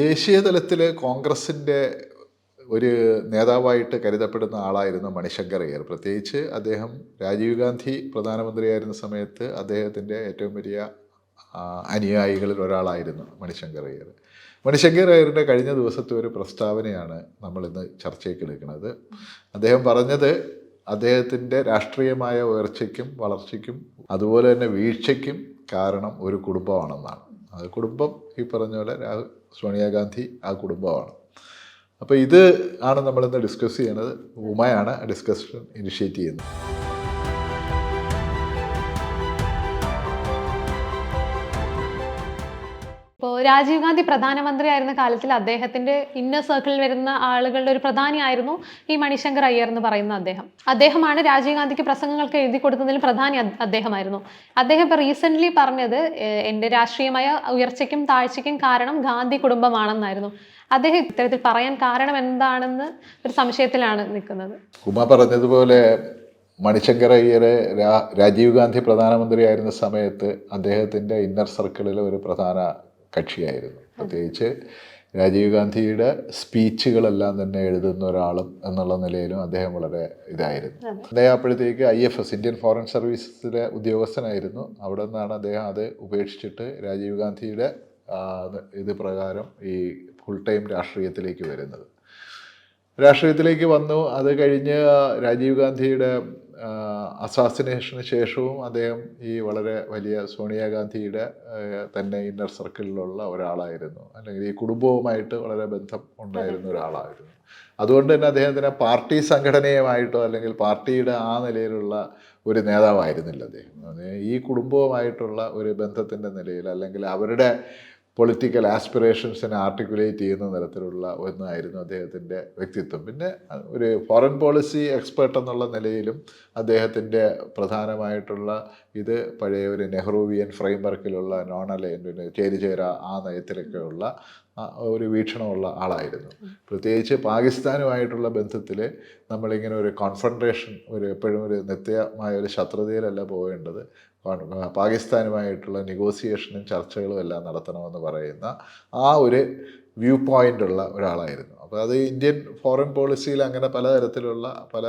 ദേശീയ തലത്തിൽ കോൺഗ്രസിന്റെ ഒരു നേതാവായിട്ട് കരുതപ്പെടുന്ന ആളായിരുന്നു മണിശങ്കർ അയ്യർ. പ്രത്യേകിച്ച് അദ്ദേഹം രാജീവ് ഗാന്ധി പ്രധാനമന്ത്രിയായിരുന്ന സമയത്ത് അദ്ദേഹത്തിന്റെ ഏറ്റവും വലിയ അനുയായികളിൽ ഒരാളായിരുന്നു മണിശങ്കർ അയ്യർ. മണിശങ്കർ അയ്യരുടെ കഴിഞ്ഞ ദിവസത്തെ ഒരു പ്രസ്താവനയാണ് നമ്മളിന്ന് ചർച്ചയ്ക്ക് എടുക്കുന്നത്. അദ്ദേഹം പറഞ്ഞത് അദ്ദേഹത്തിന്റെ രാഷ്ട്രീയമായ ഉയർച്ചയ്ക്കും വളർച്ചയ്ക്കും അതുപോലെ തന്നെ വീഴ്ചയ്ക്കും കാരണം ഒരു കുടുംബമാണെന്നാണ്. അത് കുടുംബം ഈ പറഞ്ഞ പോലെ സോണിയാഗാന്ധി ആ കുടുംബമാണ്. അപ്പോൾ ഇത് ആണ് നമ്മളിന്ന് ഡിസ്കസ് ചെയ്യുന്നത്. ഉമയാണ് ഡിസ്കഷൻ ഇനിഷ്യേറ്റ് ചെയ്യുന്നത്. രാജീവ് ഗാന്ധി പ്രധാനമന്ത്രിയായിരുന്ന കാലത്തിൽ അദ്ദേഹത്തിന്റെ ഇന്നർ സർക്കിളിൽ വരുന്ന ആളുകളുടെ ഒരു പ്രധാനിയായിരുന്നു ഈ മണിശങ്കർ അയ്യർ എന്ന് പറയുന്ന അദ്ദേഹം. അദ്ദേഹമാണ് രാജീവ് ഗാന്ധിക്ക് പ്രസംഗങ്ങൾക്ക് എഴുതി കൊടുക്കുന്നതിൽ പ്രധാനി അദ്- അദ്ദേഹമായിരുന്നു. അദ്ദേഹം ഇപ്പൊ റീസെന്റ് പറഞ്ഞത് എന്റെ രാഷ്ട്രീയമായ ഉയർച്ചയ്ക്കും താഴ്ചയ്ക്കും കാരണം ഗാന്ധി കുടുംബമാണെന്നായിരുന്നു. അദ്ദേഹം ഇത്തരത്തിൽ പറയാൻ കാരണം എന്താണെന്ന് ഒരു സംശയത്തിലാണ് നിൽക്കുന്നത്. ഉമ പറഞ്ഞതുപോലെ മണിശങ്കർ അയ്യരെ രാജീവ് ഗാന്ധി പ്രധാനമന്ത്രിയായിരുന്ന സമയത്ത് അദ്ദേഹത്തിന്റെ ഇന്നർ സർക്കിളിലെ ഒരു പ്രധാന കക്ഷിയായിരുന്നു. പ്രത്യേകിച്ച് രാജീവ് ഗാന്ധിയുടെ സ്പീച്ചുകളെല്ലാം തന്നെ എഴുതുന്ന ഒരാളും എന്നുള്ള നിലയിലും അദ്ദേഹം വളരെ ഇതായിരുന്നു. അദ്ദേഹം അപ്പോഴത്തേക്ക് I F S Indian foreign സർവീസിലെ ഉദ്യോഗസ്ഥനായിരുന്നു. അവിടെ നിന്നാണ് അദ്ദേഹം അത് ഉപേക്ഷിച്ചിട്ട് രാജീവ് ഗാന്ധിയുടെ ഇത് പ്രകാരം ഈ ഫുൾ ടൈം രാഷ്ട്രീയത്തിലേക്ക് വരുന്നത്. രാഷ്ട്രീയത്തിലേക്ക് വന്നു. അത് കഴിഞ്ഞ് രാജീവ് ഗാന്ധിയുടെ അസാസിനേഷന് ശേഷവും അദ്ദേഹം ഈ വളരെ വലിയ സോണിയാഗാന്ധിയുടെ തന്നെ ഇന്നർ സർക്കിളിലുള്ള ഒരാളായിരുന്നു. അല്ലെങ്കിൽ ഈ കുടുംബവുമായിട്ട് വളരെ ബന്ധം ഉണ്ടായിരുന്ന ഒരാളായിരുന്നു. അതുകൊണ്ട് തന്നെ അദ്ദേഹത്തിന് പാർട്ടി സംഘടനയുമായിട്ടോ അല്ലെങ്കിൽ പാർട്ടിയുടെ ആ നിലയിലുള്ള ഒരു നേതാവായിരുന്നില്ല അദ്ദേഹം. ഈ കുടുംബവുമായിട്ടുള്ള ഒരു ബന്ധത്തിന്റെ നിലയിൽ അല്ലെങ്കിൽ അവരുടെ പൊളിറ്റിക്കൽ ആസ്പിറേഷൻസിനെ ആർട്ടിക്കുലേറ്റ് ചെയ്യുന്ന തരത്തിലുള്ള ഒന്നായിരുന്നു അദ്ദേഹത്തിന്റെ വ്യക്തിത്വം. പിന്നെ ഒരു ഫോറിൻ പോളിസി എക്സ്പേർട്ട് എന്നുള്ള നിലയിലും അദ്ദേഹത്തിന്റെ പ്രധാനമായിട്ടുള്ള ഇത് പഴയ ഒരു നെഹ്റുവിയൻ ഫ്രെയിംവർക്കിലുള്ള നോൺ അലൈൻഡ് ചേരിചേര ആ നയത്തിലൊക്കെയുള്ള ഒരു വീക്ഷണമുള്ള ആളായിരുന്നു. പ്രത്യേകിച്ച് പാകിസ്ഥാനുമായിട്ടുള്ള ബന്ധത്തിൽ നമ്മളിങ്ങനെ ഒരു കോൺഫൺട്രേഷൻ ഒരു എപ്പോഴും ഒരു നിത്യമായ ഒരു ശത്രുതയിലല്ല പോകേണ്ടത്. പാകിസ്ഥാനുമായിട്ടുള്ള നെഗോസിയേഷനും ചർച്ചകളും എല്ലാം നടത്തണമെന്ന് പറയുന്ന ആ ഒരു വ്യൂ പോയിന്റ് ഉള്ള ഒരാളായിരുന്നു. അപ്പോൾ അത് ഇന്ത്യൻ ഫോറിൻ പോളിസിയിൽ അങ്ങനെ പലതരത്തിലുള്ള പല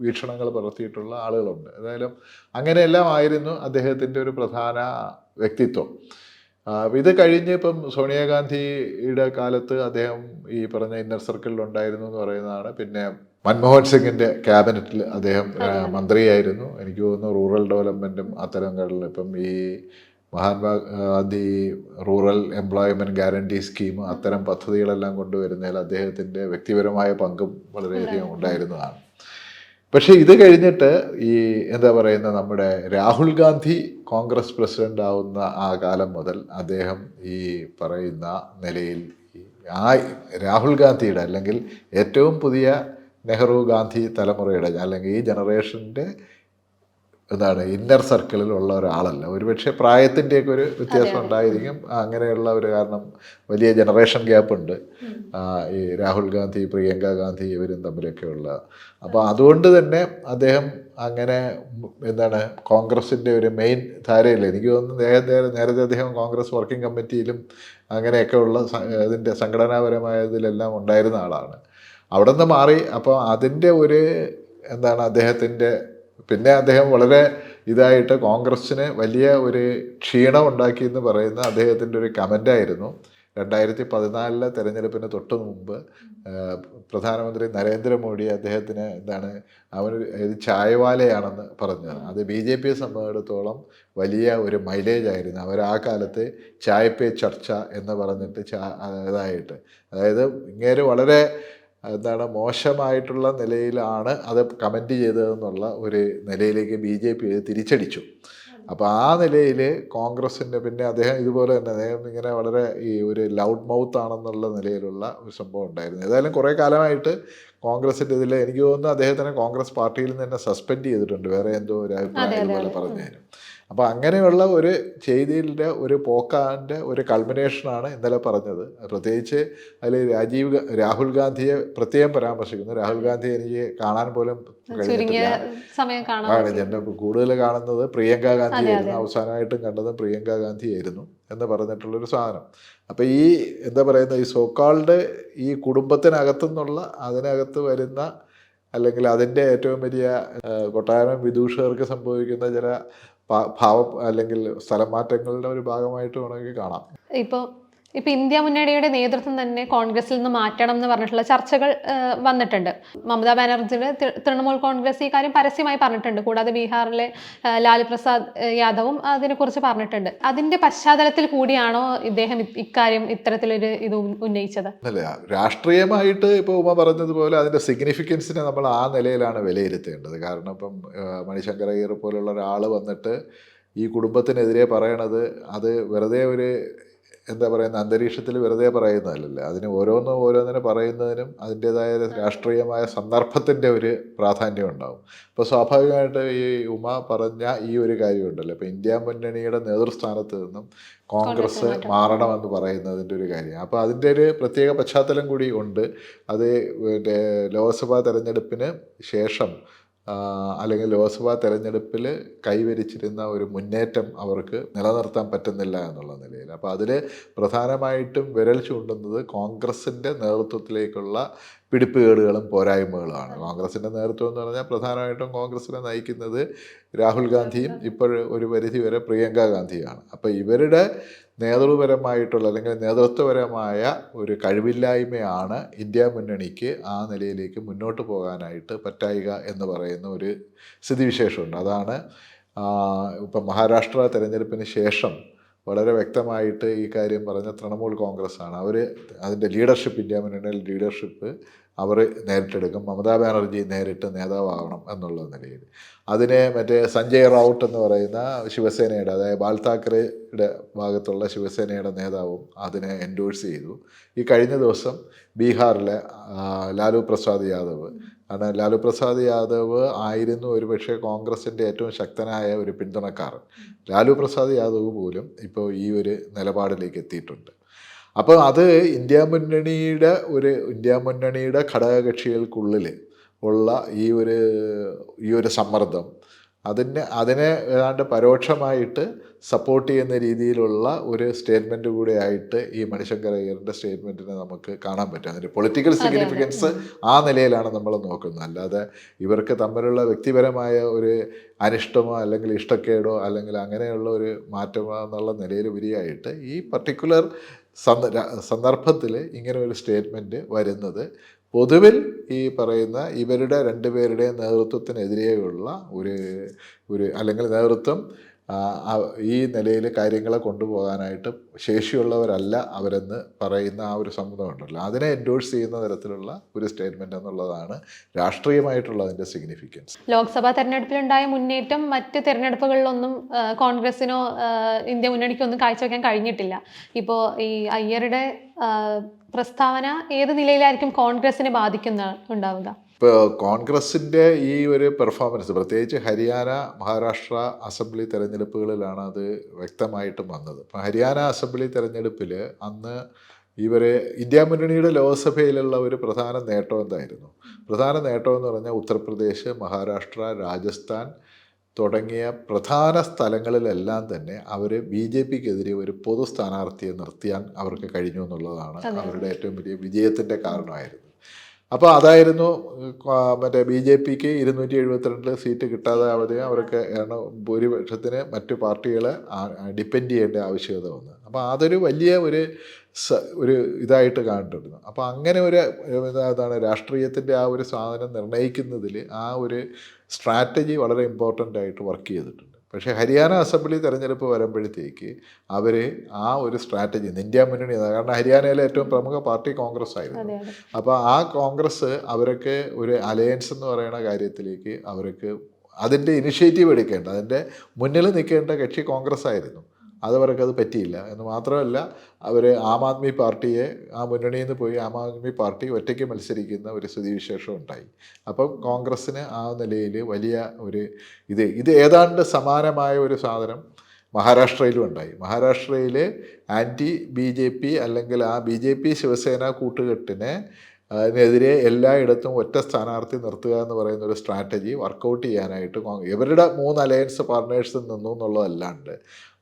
വീക്ഷണങ്ങൾ പുലർത്തിയിട്ടുള്ള ആളുകളുണ്ട്. ഏതായാലും അങ്ങനെയെല്ലാം ആയിരുന്നു അദ്ദേഹത്തിന്റെ ഒരു പ്രധാന വ്യക്തിത്വം. ഇത് കഴിഞ്ഞ് ഇപ്പം സോണിയാഗാന്ധിയുടെ കാലത്ത് അദ്ദേഹം ഈ പറഞ്ഞ ഇന്നർ സർക്കിളിൽ ഉണ്ടായിരുന്നു എന്ന് പറയുന്നതാണ്. പിന്നെ മൻമോഹൻ സിംഗിന്റെ ക്യാബിനറ്റിൽ അദ്ദേഹം മന്ത്രിയായിരുന്നു. എനിക്ക് തോന്നുന്നു റൂറൽ ഡെവലപ്മെന്റും അത്തരം കാര്യങ്ങളിൽ ഇപ്പം ഈ Mahatma Gandhi rural employment guarantee scheme അത്തരം പദ്ധതികളെല്ലാം കൊണ്ടുവരുന്നതിൽ അദ്ദേഹത്തിന്റെ വ്യക്തിപരമായ പങ്കും വളരെയധികം ഉണ്ടായിരുന്നതാണ്. പക്ഷേ ഇത് കഴിഞ്ഞിട്ട് ഈ എന്താ പറയുന്ന നമ്മുടെ രാഹുൽ ഗാന്ധി കോൺഗ്രസ് പ്രസിഡന്റ് ആവുന്ന ആ കാലം മുതൽ അദ്ദേഹം ഈ പറയുന്ന നിലയിൽ ആ രാഹുൽ ഗാന്ധിയുടെ അല്ലെങ്കിൽ ഏറ്റവും പുതിയ നെഹ്റു ഗാന്ധി തലമുറയുടെ അല്ലെങ്കിൽ ഈ ജനറേഷന്റെ എന്താണ് ഇന്നർ സർക്കിളിലുള്ള ഒരാളല്ല. ഒരുപക്ഷെ പ്രായത്തിന്റെയൊക്കെ ഒരു വ്യത്യാസം ഉണ്ടായിരിക്കും. അങ്ങനെയുള്ള ഒരു കാരണം വലിയ ജനറേഷൻ ഗ്യാപ്പ് ഉണ്ട്. ഈ രാഹുൽ ഗാന്ധി പ്രിയങ്ക ഗാന്ധി ഇവരും തമ്മിലൊക്കെയുള്ള അപ്പോൾ അതുകൊണ്ട് തന്നെ അദ്ദേഹം അങ്ങനെ എന്താണ് കോൺഗ്രസിന്റെ ഒരു മെയിൻ ധാരയില്ല? എനിക്ക് തോന്നുന്നു നേരത്തെ നേരത്തെ അദ്ദേഹം കോൺഗ്രസ് വർക്കിംഗ് കമ്മിറ്റിയിലും അങ്ങനെയൊക്കെയുള്ള സംഘടനാപരമായതിലെല്ലാം ഇതിന്റെ സംഘടനാപരമായ ഇതിലെല്ലാം ഉണ്ടായിരുന്ന ആളാണ്. അവിടെ നിന്ന് മാറി അപ്പോൾ അതിന്റെ ഒരു എന്താണ് അദ്ദേഹത്തിന്റെ പിന്നെ അദ്ദേഹം വളരെ ഇതായിട്ട് കോൺഗ്രസ്സിന് വലിയ ഒരു ക്ഷീണം ഉണ്ടാക്കി എന്ന് പറയുന്ന അദ്ദേഹത്തിന്റെ ഒരു കമന്റായിരുന്നു. രണ്ടായിരത്തി പതിനാലിലെ തെരഞ്ഞെടുപ്പിന് തൊട്ട് മുമ്പ് പ്രധാനമന്ത്രി നരേന്ദ്രമോദി അദ്ദേഹത്തിന് എന്താണ് അവൻ ഇത് ചായവാലയാണെന്ന് പറഞ്ഞത് അത് ബി ജെ പിയെ സംബന്ധിച്ചിടത്തോളം വലിയ ഒരു മൈലേജ് ആയിരുന്നു. അവർ ആ കാലത്ത് ചായ പേ ചർച്ച എന്ന് പറഞ്ഞിട്ട് ചാ ഇതായിട്ട്. അതായത് ഇങ്ങേര് വളരെ എന്താണ് മോശമായിട്ടുള്ള നിലയിലാണ് അത് കമന്റ് ചെയ്തതെന്നുള്ള ഒരു നിലയിലേക്ക് ബി ജെ പി തിരിച്ചടിച്ചു. അപ്പോൾ ആ നിലയിൽ കോൺഗ്രസിന്റെ പിന്നെ അദ്ദേഹം ഇതുപോലെ തന്നെ അദ്ദേഹം ഇങ്ങനെ വളരെ ഈ ഒരു ലൗഡ് മൗത്ത് ആണെന്നുള്ള നിലയിലുള്ള ഒരു സംഭവം ഉണ്ടായിരുന്നു. ഏതായാലും കുറേ കാലമായിട്ട് കോൺഗ്രസിന്റെ ഇതിൽ എനിക്ക് തോന്നുന്നു അദ്ദേഹത്തിനെ കോൺഗ്രസ് പാർട്ടിയിൽ നിന്ന് തന്നെ സസ്പെൻഡ് ചെയ്തിട്ടുണ്ട്. വേറെ എന്തോ ഒരു അഭിപ്രായം ഇതുപോലെ പറഞ്ഞതിന് അപ്പോൾ അങ്ങനെയുള്ള ഒരു ചെയ്തിയുടെ ഒരു പോക്കാന്റെ ഒരു കൾമിനേഷനാണ് ഇന്നലെ പറഞ്ഞത്. പ്രത്യേകിച്ച് അതിൽ രാജീവ് രാഹുൽ ഗാന്ധിയെ പ്രത്യേകം പരാമർശിക്കുന്നു. രാഹുൽ ഗാന്ധി എനിക്ക് കാണാൻ പോലും കഴിഞ്ഞിട്ടില്ല. കൂടുതൽ കാണുന്നത് പ്രിയങ്ക ഗാന്ധി ആയിരുന്നു. അവസാനമായിട്ടും കണ്ടത് പ്രിയങ്ക ഗാന്ധി ആയിരുന്നു എന്ന് പറഞ്ഞിട്ടുള്ളൊരു സാധനം. അപ്പോൾ ഈ എന്താ പറയുന്ന ഈ സോക്കാൾഡ് ഈ കുടുംബത്തിനകത്തു നിന്നുള്ള അതിനകത്ത് വരുന്ന അല്ലെങ്കിൽ അതിന്റെ ഏറ്റവും വലിയ കൊട്ടാരം വിദൂഷകർക്ക് സംഭവിക്കുന്ന ചില ഭാവം അല്ലെങ്കിൽ സ്ഥലം മാറ്റങ്ങളുടെ ഒരു ഭാഗമായിട്ട് വേണമെങ്കിൽ കാണാം. ഇപ്പോൾ ഇപ്പൊ ഇന്ത്യ മുന്നണിയുടെ നേതൃത്വം തന്നെ കോൺഗ്രസിൽ നിന്ന് മാറ്റണം എന്ന് പറഞ്ഞിട്ടുള്ള ചർച്ചകൾ വന്നിട്ടുണ്ട്. മമതാ ബാനർജിയുടെ തൃണമൂൽ കോൺഗ്രസ് ഈ കാര്യം പരസ്യമായി പറഞ്ഞിട്ടുണ്ട്. കൂടാതെ ബീഹാറിലെ ലാലു പ്രസാദ് യാദവും അതിനെക്കുറിച്ച് പറഞ്ഞിട്ടുണ്ട്. അതിന്റെ പശ്ചാത്തലത്തിൽ കൂടിയാണോ ഇദ്ദേഹം ഇക്കാര്യം ഇത്തരത്തിലൊരു ഇത് ഉന്നയിച്ചത്? രാഷ്ട്രീയമായിട്ട് ഇപ്പോൾ ഉമ പറഞ്ഞതുപോലെ അതിന്റെ സിഗ്നിഫിക്കൻസിനെ നമ്മൾ ആ നിലയിലാണ് വിലയിരുത്തേണ്ടത്. കാരണം ഇപ്പം മണിശങ്കർ അയ്യർ പോലുള്ള ഒരാൾ വന്നിട്ട് ഈ കുടുംബത്തിനെതിരെ പറയണത് അത് വെറുതെ ഒരു എന്താ പറയുന്ന അന്തരീക്ഷത്തിൽ വെറുതെ പറയുന്നതല്ലല്ലോ. അതിന് ഓരോന്നും ഓരോന്നിനെ പറയുന്നതിനും അതിന്റെതായ രാഷ്ട്രീയമായ സന്ദർഭത്തിന്റെ ഒരു പ്രാധാന്യം ഉണ്ടാവും. അപ്പോൾ സ്വാഭാവികമായിട്ട് ഈ ഉമ പറഞ്ഞ ഈ ഒരു കാര്യമുണ്ടല്ലോ. ഇപ്പോൾ ഇന്ത്യ മുന്നണിയുടെ നേതൃസ്ഥാനത്ത് നിന്നും കോൺഗ്രസ് മാറണമെന്ന് പറയുന്നതിന്റെ ഒരു കാര്യം. അപ്പോൾ അതിന്റെ ഒരു പ്രത്യേക പശ്ചാത്തലം കൂടി ഉണ്ട്. അത് ലോക്സഭാ തെരഞ്ഞെടുപ്പിന് ശേഷം അല്ലെങ്കിൽ ലോക്സഭാ തെരഞ്ഞെടുപ്പിൽ കൈവരിച്ചിരുന്ന ഒരു മുന്നേറ്റം അവർക്ക് നിലനിർത്താൻ പറ്റുന്നില്ല എന്നുള്ള നിലയിൽ. അപ്പോൾ അതിൽ പ്രധാനമായിട്ടും വിരൽ ചൂണ്ടുന്നത് കോൺഗ്രസിന്റെ നേതൃത്വത്തിലേക്കുള്ള പിടിപ്പുകേടുകളും പോരായ്മകളുമാണ്. കോൺഗ്രസിന്റെ നേതൃത്വം എന്ന് പറഞ്ഞാൽ പ്രധാനമായിട്ടും കോൺഗ്രസിനെ നയിക്കുന്നത് രാഹുൽ ഗാന്ധിയും ഇപ്പോൾ ഒരു പരിധി വരെ പ്രിയങ്ക ഗാന്ധിയാണ് അപ്പോൾ ഇവരുടെ നേതൃപരമായിട്ടുള്ള അല്ലെങ്കിൽ നേതൃത്വപരമായ ഒരു കഴിവില്ലായ്മയാണ് ഇന്ത്യ മുന്നണിക്ക് ആ നിലയിലേക്ക് മുന്നോട്ട് പോകാനായിട്ട് പറ്റായിക എന്ന് പറയുന്ന ഒരു സ്ഥിതിവിശേഷമുണ്ട്. അതാണ് ഇപ്പം മഹാരാഷ്ട്ര തെരഞ്ഞെടുപ്പിന് ശേഷം വളരെ വ്യക്തമായിട്ട് ഈ കാര്യം പറഞ്ഞ തൃണമൂൽ കോൺഗ്രസ് ആണ് അവർ അതിന്റെ ലീഡർഷിപ്പ് ഇന്ത്യ മുന്നണിയുടെ ലീഡർഷിപ്പ് അവർ നേരിട്ടെടുക്കും. മമതാ ബാനർജി നേരിട്ട് നേതാവാകണം എന്നുള്ള നിലയിൽ. അതിനെ മറ്റേ സഞ്ജയ് റൗട്ട് എന്ന് പറയുന്ന ശിവസേനയുടെ അതായത് ബാൽ താക്കറെയുടെ ഭാഗത്തുള്ള ശിവസേനയുടെ നേതാവും അതിനെ എൻഡോഴ്സ് ചെയ്തു. ഈ കഴിഞ്ഞ ദിവസം ബീഹാറിലെ ലാലു പ്രസാദ് യാദവ് കാരണം ലാലു പ്രസാദ് യാദവ് ആയിരുന്നു ഒരുപക്ഷെ കോൺഗ്രസിന്റെ ഏറ്റവും ശക്തനായ ഒരു പിന്തുണക്കാരൻ. ലാലു പ്രസാദ് യാദവ് പോലും ഇപ്പോൾ ഈ ഒരു നിലപാടിലേക്ക് എത്തിയിട്ടുണ്ട്. അപ്പോൾ അത് ഇന്ത്യ മുന്നണിയുടെ ഒരു ഇന്ത്യ മുന്നണിയുടെ ഘടകകക്ഷികൾക്കുള്ളിൽ ഉള്ള ഈ ഒരു ഈ ഒരു സമ്മർദ്ദം അതിന് അതിനെ ഏതാണ്ട് പരോക്ഷമായിട്ട് സപ്പോർട്ട് ചെയ്യുന്ന രീതിയിലുള്ള ഒരു സ്റ്റേറ്റ്മെന്റ് കൂടെ ആയിട്ട് ഈ മണിശങ്കർ അയ്യറിന്റെ സ്റ്റേറ്റ്മെന്റിനെ നമുക്ക് കാണാൻ പറ്റും. അതിന്റെ പൊളിറ്റിക്കൽ സിഗ്നിഫിക്കൻസ് ആ നിലയിലാണ് നമ്മൾ നോക്കുന്നത്. അല്ലാതെ ഇവർക്ക് തമ്മിലുള്ള വ്യക്തിപരമായ ഒരു അനിഷ്ടമോ അല്ലെങ്കിൽ ഇഷ്ടക്കേടോ അല്ലെങ്കിൽ അങ്ങനെയുള്ള ഒരു മാറ്റമോ എന്നുള്ള നിലയിൽ ഉപരിയായിട്ട് ഈ പർട്ടിക്കുലർ സന്ദർഭത്തിൽ ഇങ്ങനെ ഒരു സ്റ്റേറ്റ്മെന്റ് വരുന്നത്. പൊതുവിൽ ഈ പറയുന്ന ഇവരുടെ രണ്ടുപേരുടെയും നേതൃത്വത്തിനെതിരെയുള്ള ഒരു ഒരു അല്ലെങ്കിൽ നേതൃത്വം ഈ നിലയിൽ കാര്യങ്ങളെ കൊണ്ടുപോകാനായിട്ട് ശേഷിയുള്ളവരല്ല അവരെന്ന് പറയുന്ന ആ ഒരു സമ്മതം ഉണ്ടല്ലോ അതിനെ എൻഡോഴ്സ് ചെയ്യുന്ന തരത്തിലുള്ള ഒരു സ്റ്റേറ്റ്മെന്റ് എന്നുള്ളതാണ് രാഷ്ട്രീയമായിട്ടുള്ള അതിന്റെ സിഗ്നിഫിക്കൻസ് ലോക്സഭാ തെരഞ്ഞെടുപ്പിലുണ്ടായ മുന്നേറ്റം മറ്റ് തെരഞ്ഞെടുപ്പുകളിലൊന്നും കോൺഗ്രസിനോ ഇന്ത്യ മുന്നണിക്കോ ഒന്നും കാഴ്ചവെക്കാൻ കഴിഞ്ഞിട്ടില്ല. ഇപ്പോൾ ഈ അയ്യരുടെ പ്രസ്താവന ഏത് നിലയിലായിരിക്കും കോൺഗ്രസിനെ ബാധിക്കുന്ന ഉണ്ടാവുക? ഇപ്പോൾ കോൺഗ്രസിന്റെ ഈ ഒരു പെർഫോമൻസ് പ്രത്യേകിച്ച് ഹരിയാന മഹാരാഷ്ട്ര അസംബ്ലി തെരഞ്ഞെടുപ്പുകളിലാണ് അത് വ്യക്തമായിട്ടും വന്നത്. ഇപ്പം ഹരിയാന അസംബ്ലി തെരഞ്ഞെടുപ്പിൽ അന്ന് ഇവർ ഇന്ത്യ മുന്നണിയുടെ ലോക്സഭയിലുള്ള ഒരു പ്രധാന നേട്ടം എന്തായിരുന്നു? പ്രധാന നേട്ടം എന്ന് പറഞ്ഞാൽ ഉത്തർപ്രദേശ് മഹാരാഷ്ട്ര രാജസ്ഥാൻ തുടങ്ങിയ പ്രധാന സ്ഥലങ്ങളിലെല്ലാം തന്നെ അവർ ബി ജെ പിക്കെതിരെ ഒരു പൊതു സ്ഥാനാർത്ഥിയെ നിർത്തിയാൻ അവർക്ക് കഴിഞ്ഞു എന്നുള്ളതാണ് അവരുടെ ഏറ്റവും വലിയ വിജയത്തിന്റെ കാരണമായിരുന്നു. അപ്പോൾ അതായിരുന്നു മറ്റേ ബി ജെ പിക്ക് ഇരുന്നൂറ്റി എഴുപത്തിരണ്ട് സീറ്റ് കിട്ടാതെ ആവുകയും അവർക്ക് ഭൂരിപക്ഷത്തിന് മറ്റു പാർട്ടികളെ ഡിപ്പെൻഡ് ചെയ്യേണ്ട ആവശ്യകത വന്നു അപ്പോൾ അതൊരു വലിയ ഒരു ഒരു ഇതായിട്ട് കണ്ടിരുന്നു. അപ്പോൾ അങ്ങനെ ഒരു ഇതാണ് രാഷ്ട്രീയത്തിന്റെ ആ ഒരു സാധനം നിർണയിക്കുന്നതിൽ ആ ഒരു സ്ട്രാറ്റജി വളരെ ഇമ്പോർട്ടന്റ് ആയിട്ട് വർക്ക് ചെയ്തിട്ടുണ്ട്. പക്ഷേ ഹരിയാന അസംബ്ലി തെരഞ്ഞെടുപ്പ് വരുമ്പോഴത്തേക്ക് അവർ ആ ഒരു സ്ട്രാറ്റജി ഇന്ത്യ മുന്നണി കാരണം ഹരിയാനയിലെ ഏറ്റവും പ്രമുഖ പാർട്ടി കോൺഗ്രസ് ആയിരുന്നു. അപ്പോൾ ആ കോൺഗ്രസ് അവരൊക്കെ ഒരു അലയൻസ് എന്ന് പറയുന്ന കാര്യത്തിലേക്ക് അവർക്ക് അതിന്റെ ഇനിഷ്യേറ്റീവ് എടുക്കേണ്ട അതിന്റെ മുന്നിൽ നിൽക്കേണ്ട കക്ഷി കോൺഗ്രസ് ആയിരുന്നു. അതവർക്ക് അത് പറ്റിയില്ല. എന്ന് മാത്രമല്ല അവർ ആം ആദ്മി പാർട്ടിയെ ആ മുന്നണിയിൽ നിന്ന് പോയി ആം ആദ്മി പാർട്ടി ഒറ്റയ്ക്ക് മത്സരിക്കുന്ന ഒരു സ്ഥിതിവിശേഷം ഉണ്ടായി. അപ്പം കോൺഗ്രസ്സിന് ആ നിലയിൽ വലിയ ഒരു ഇത് ഇത് ഏതാണ്ട് സമാനമായ ഒരു സാധനം മഹാരാഷ്ട്രയിലും ഉണ്ടായി. മഹാരാഷ്ട്രയിൽ ആന്റി ബി ജെ പി അല്ലെങ്കിൽ ആ ബി ജെ പി ശിവസേന കൂട്ടുകെട്ടിനെ അതിനെതിരെ എല്ലായിടത്തും ഒറ്റ സ്ഥാനാർത്ഥി നിർത്തുക എന്ന് പറയുന്ന ഒരു സ്ട്രാറ്റജി വർക്കൗട്ട് ചെയ്യാനായിട്ട് ഇവരുടെ മൂന്ന് അലയൻസ് പാർട്ട്നേഴ്സിൽ നിന്നു എന്നുള്ളതല്ലാണ്ട്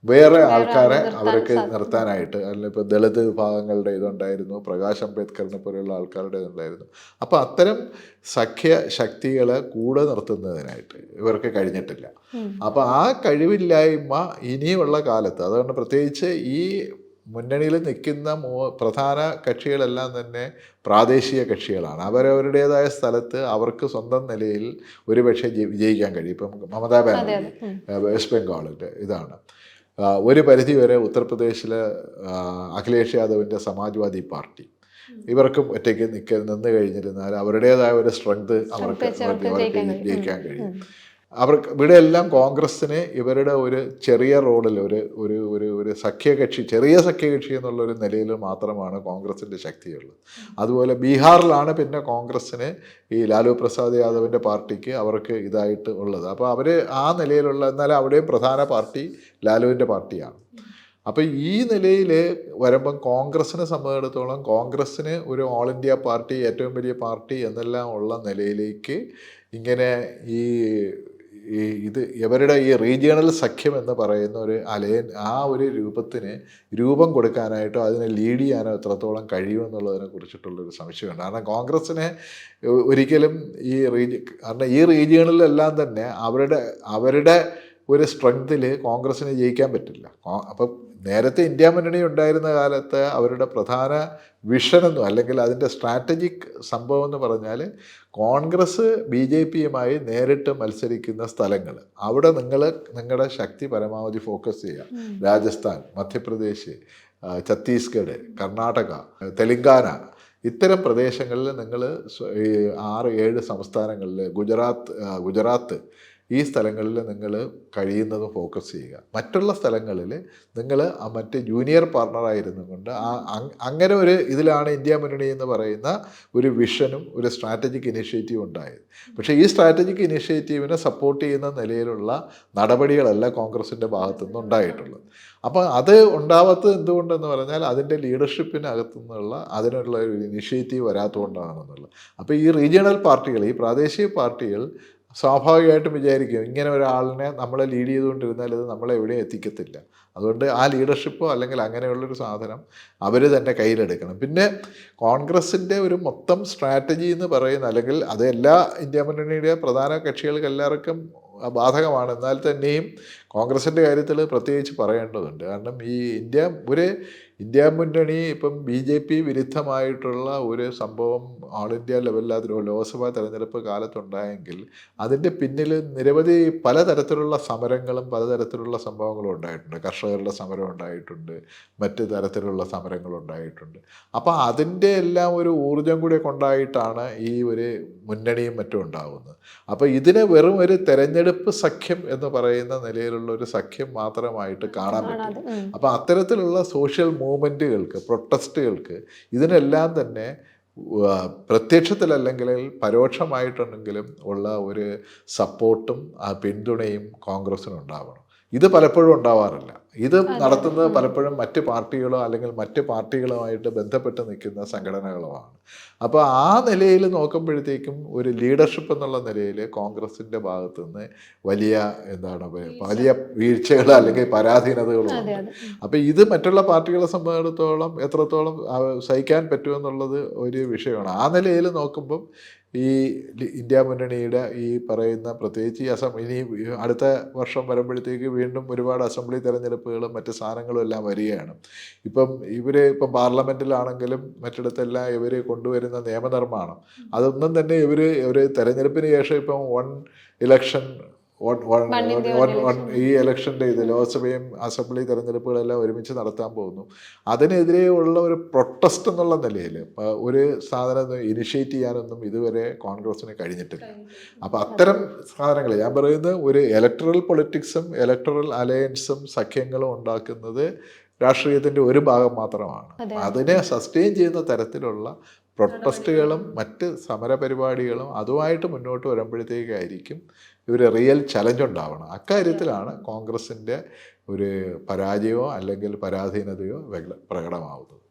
വേറെ ആൾക്കാരെ അവർക്ക് നിർത്താനായിട്ട് അല്ലെങ്കിൽ ഇപ്പോൾ ദളിത് വിഭാഗങ്ങളുടെ ഇതുണ്ടായിരുന്നു പ്രകാശ് അംബേദ്കറിനെ പോലെയുള്ള ആൾക്കാരുടെ ഇതുണ്ടായിരുന്നു. അപ്പോൾ അത്തരം സഖ്യ ശക്തികളെ കൂടെ നിർത്തുന്നതിനായിട്ട് ഇവർക്ക് കഴിഞ്ഞിട്ടില്ല. അപ്പോൾ ആ കഴിവില്ലായ്മ ഇനിയുള്ള കാലത്ത് അതുകൊണ്ട് പ്രത്യേകിച്ച് ഈ മുന്നണിയിൽ നിൽക്കുന്ന മൂ പ്രധാന കക്ഷികളെല്ലാം തന്നെ പ്രാദേശിക കക്ഷികളാണ്. അവരവരുടേതായ സ്ഥലത്ത് അവർക്ക് സ്വന്തം നിലയിൽ ഒരുപക്ഷെ ജയി- വിജയിക്കാൻ കഴിയും. ഇപ്പം മമതാ ബാനർജി വെസ്റ്റ് ബംഗാളിന്റെ ഇതാണ്. ഒരു പരിധി വരെ അഖിലേഷ് യാദവിന്റെ സമാജ്വാദി പാർട്ടി. ഇവർക്കും ഒറ്റയ്ക്ക് നിൽക്ക നിന്ന് കഴിഞ്ഞിരുന്നാൽ അവരുടേതായ ഒരു സ്ട്രെങ്ത് അവർക്ക് ജയിക്കാൻ കഴിയും. അവർക്ക് ഇവിടെ എല്ലാം കോൺഗ്രസ്സിന് ഇവരുടെ ഒരു ചെറിയ റോളിൽ ഒരു ഒരു ഒരു ഒരു സഖ്യകക്ഷി ചെറിയ സഖ്യകക്ഷി എന്നുള്ള ഒരു നിലയിൽ മാത്രമാണ് കോൺഗ്രസിന്റെ ശക്തിയുള്ളത്. അതുപോലെ ബീഹാറിലാണ് പിന്നെ കോൺഗ്രസ്സിന് ഈ ലാലു പ്രസാദ് യാദവിന്റെ പാർട്ടിക്ക് അവർക്ക് ഇതായിട്ട് ഉള്ളത്. അപ്പോൾ അവർ ആ നിലയിലുള്ള എന്നാൽ അവിടെയും പ്രധാന പാർട്ടി ലാലുവിന്റെ പാർട്ടിയാണ്. അപ്പോൾ ഈ നിലയിൽ വരുമ്പം കോൺഗ്രസ്സിനെ സംബന്ധിച്ചിടത്തോളം കോൺഗ്രസ്സിന് ഒരു ഓൾ ഇന്ത്യ പാർട്ടി ഏറ്റവും വലിയ പാർട്ടി എന്നെല്ലാം ഉള്ള നിലയിലേക്ക് ഇങ്ങനെ ഈ ഈ ഇത് ഇവരുടെ ഈ റീജിയണൽ സഖ്യം എന്ന് പറയുന്ന ഒരു അലയൻ ആ ഒരു രൂപത്തിന് രൂപം കൊടുക്കാനായിട്ടോ അതിനെ ലീഡ് ചെയ്യാനോ എത്രത്തോളം കഴിയുമെന്നുള്ളതിനെ കുറിച്ചിട്ടുള്ളൊരു സംശയമുണ്ട്. കാരണം കോൺഗ്രസ്സിനെ ഒരിക്കലും ഈ റീജി കാരണം ഈ റീജിയണിലെല്ലാം തന്നെ അവരുടെ അവരുടെ ഒരു സ്ട്രെങ്തിൽ കോൺഗ്രസ്സിന് ജയിക്കാൻ പറ്റില്ല. അപ്പം നേരത്തെ ഇന്ത്യ മുന്നണി ഉണ്ടായിരുന്ന കാലത്ത് അവരുടെ പ്രധാന വിഷനെന്നും അല്ലെങ്കിൽ അതിന്റെ സ്ട്രാറ്റജിക് സംഭവം എന്ന് പറഞ്ഞാൽ കോൺഗ്രസ് ബി ജെ പിയുമായി നേരിട്ട് മത്സരിക്കുന്ന സ്ഥലങ്ങൾ. അവിടെ നിങ്ങൾ നിങ്ങളുടെ ശക്തി പരമാവധി ഫോക്കസ് ചെയ്യുക. രാജസ്ഥാൻ മധ്യപ്രദേശ് ഛത്തീസ്ഗഡ് കർണാടക തെലങ്കാന ഇത്തരം പ്രദേശങ്ങളിൽ നിങ്ങൾ ആറ് ഏഴ് സംസ്ഥാനങ്ങളിൽ ഗുജറാത്ത് ഗുജറാത്ത് ഈ സ്ഥലങ്ങളിൽ നിങ്ങൾ കഴിയുന്നത് ഫോക്കസ് ചെയ്യുക. മറ്റുള്ള സ്ഥലങ്ങളിൽ നിങ്ങൾ ആ മറ്റ് ജൂനിയർ പാർട്ണറായിരുന്നു കൊണ്ട് ആ അങ്ങനെ ഒരു ഇതിലാണ് ഇന്ത്യ മുന്നണി എന്ന് പറയുന്ന ഒരു വിഷനും ഒരു സ്ട്രാറ്റജിക് ഇനിഷ്യേറ്റീവ് ഉണ്ടായത്. പക്ഷേ ഈ സ്ട്രാറ്റജിക് ഇനിഷ്യേറ്റീവിനെ സപ്പോർട്ട് ചെയ്യുന്ന നിലയിലുള്ള നടപടികളല്ല കോൺഗ്രസിന്റെ ഭാഗത്തുനിന്ന് ഉണ്ടായിട്ടുള്ളത്. അപ്പോൾ അത് ഉണ്ടാവാത്തത് എന്തുകൊണ്ടെന്ന് പറഞ്ഞാൽ അതിന്റെ ലീഡർഷിപ്പിനകത്തു നിന്നുള്ള അതിനുള്ള ഒരു ഇനിഷ്യേറ്റീവ് വരാത്തതുകൊണ്ടാണെന്നുള്ളത്. അപ്പോൾ ഈ റീജിയണൽ പാർട്ടികൾ ഈ പ്രാദേശിക പാർട്ടികൾ സ്വാഭാവികമായിട്ടും വിചാരിക്കും ഇങ്ങനെ ഒരാളിനെ നമ്മളെ ലീഡ് ചെയ്തുകൊണ്ടിരുന്നാൽ ഇത് നമ്മളെ എവിടെയും എത്തിക്കത്തില്ല. അതുകൊണ്ട് ആ ലീഡർഷിപ്പോ അല്ലെങ്കിൽ അങ്ങനെയുള്ളൊരു സാധനം അവർ തന്നെ കയ്യിലെടുക്കണം. പിന്നെ കോൺഗ്രസിന്റെ ഒരു മൊത്തം സ്ട്രാറ്റജി എന്ന് പറയുന്ന അല്ലെങ്കിൽ അത് എല്ലാ ഇന്ത്യ മുന്നണിയുടെ പ്രധാന കക്ഷികൾക്ക് എല്ലാവർക്കും ബാധകമാണ്. എന്നാൽ തന്നെയും കോൺഗ്രസിന്റെ കാര്യത്തിൽ പ്രത്യേകിച്ച് പറയേണ്ടതുണ്ട്. കാരണം ഈ ഇന്ത്യ ഒരു ഇന്ത്യ മുന്നണി ഇപ്പം ബി ജെ പി വിരുദ്ധമായിട്ടുള്ള ഒരു സംഭവം ആൾ ഇന്ത്യ ലെവലിൽ ലോക്സഭാ തെരഞ്ഞെടുപ്പ് കാലത്തുണ്ടായെങ്കിൽ അതിന്റെ പിന്നിൽ നിരവധി പലതരത്തിലുള്ള സമരങ്ങളും പലതരത്തിലുള്ള സംഭവങ്ങളും ഉണ്ടായിട്ടുണ്ട്. കർഷകരുടെ സമരം ഉണ്ടായിട്ടുണ്ട്. മറ്റ് തരത്തിലുള്ള സമരങ്ങൾ ഉണ്ടായിട്ടുണ്ട്. അപ്പോൾ അതിന്റെ എല്ലാം ഒരു ഊർജം കൂടെ കൊണ്ടായിട്ടാണ് ഈ ഒരു മുന്നണിയും മറ്റും ഉണ്ടാകുന്നത് അപ്പോൾ ഇതിനെ വെറും ഒരു തെരഞ്ഞെടുപ്പ് സഖ്യം എന്ന് പറയുന്ന നിലയിലുള്ള ഒരു സഖ്യം മാത്രമായിട്ട് കാണാൻ പറ്റും അപ്പൊ അപ്പോൾ അത്തരത്തിലുള്ള സോഷ്യൽ മൂവ്മെന്റുകൾക്ക് പ്രൊട്ടസ്റ്റുകൾക്ക് ഇതിനെല്ലാം തന്നെ പ്രത്യക്ഷത്തിലല്ലെങ്കിൽ പരോക്ഷമായിട്ടുണ്ടെങ്കിലും ഉള്ള ഒരു സപ്പോർട്ടും ആ പിന്തുണയും കോൺഗ്രസ്സിനുണ്ടാവണം ഇത് പലപ്പോഴും ഉണ്ടാവാറില്ല. ഇത് നടത്തുന്നത് പലപ്പോഴും മറ്റ് പാർട്ടികളോ അല്ലെങ്കിൽ മറ്റ് പാർട്ടികളുമായിട്ട് ബന്ധപ്പെട്ട് നിൽക്കുന്ന സംഘടനകളുമാണ് അപ്പോൾ ആ നിലയിൽ നോക്കുമ്പോഴത്തേക്കും ഒരു ലീഡർഷിപ്പ് എന്നുള്ള നിലയിൽ കോൺഗ്രസിന്റെ ഭാഗത്തു നിന്ന് വലിയ എന്താണ് വലിയ വീഴ്ചകൾ അല്ലെങ്കിൽ പരാധീനതകളും ഉണ്ട്. അപ്പോൾ ഇത് മറ്റുള്ള പാർട്ടികളെ സംബന്ധിച്ചിടത്തോളം എത്രത്തോളം സഹിക്കാൻ പറ്റുമെന്നുള്ളത് ഒരു വിഷയമാണ്. ആ നിലയിൽ നോക്കുമ്പം ഈ ഇന്ത്യ മുന്നണിയുടെ ഈ പറയുന്ന പ്രത്യേകിച്ച് ഈ അസം ഇനി അടുത്ത വർഷം വരുമ്പോഴത്തേക്ക് വീണ്ടും ഒരുപാട് അസംബ്ലി തെരഞ്ഞെടുപ്പുകളും മറ്റ് സാധനങ്ങളും എല്ലാം വരികയാണ്. ഇപ്പം ഇവർ ഇപ്പം പാർലമെന്റിലാണെങ്കിലും മറ്റിടത്തെല്ലാം ഇവർ കൊണ്ടുവരുന്ന നിയമനിർമ്മാണം. അതൊന്നും തന്നെ ഇവർ ഒരു തെരഞ്ഞെടുപ്പിന് ശേഷം ഇപ്പം വൺ ഇലക്ഷൻ ഈ ഇലക്ഷന്റെ ഇത് ലോക്സഭയും അസംബ്ലി തെരഞ്ഞെടുപ്പുകളെല്ലാം ഒരുമിച്ച് നടത്താൻ പോകുന്നു. അതിനെതിരെയുള്ള ഒരു പ്രൊട്ടസ്റ്റ് എന്നുള്ള നിലയിൽ ഒരു സാധനം ഇനിഷ്യേറ്റ് ചെയ്യാനൊന്നും ഇതുവരെ കോൺഗ്രസിന് കഴിഞ്ഞിട്ടില്ല. അപ്പോൾ അത്തരം സാധനങ്ങൾ ഞാൻ പറയുന്നത് ഒരു ഇലക്ട്രൽ പൊളിറ്റിക്സും ഇലക്ട്രൽ അലയൻസും സഖ്യങ്ങളും ഉണ്ടാക്കുന്നത് രാഷ്ട്രീയത്തിന്റെ ഒരു ഭാഗം മാത്രമാണ്. അതിനെ സസ്റ്റെയിൻ ചെയ്യുന്ന തരത്തിലുള്ള പ്രൊട്ടസ്റ്റുകളും മറ്റ് സമരപരിപാടികളും അതുമായിട്ട് മുന്നോട്ട് വരുമ്പോഴത്തേക്കായിരിക്കും ഇവർ റിയൽ ചലഞ്ച് ഉണ്ടാവണം. അക്കാര്യത്തിലാണ് കോൺഗ്രസിന്റെ ഒരു പരാജയമോ അല്ലെങ്കിൽ പരാധീനതയോ പ്രകടമാവുന്നത്.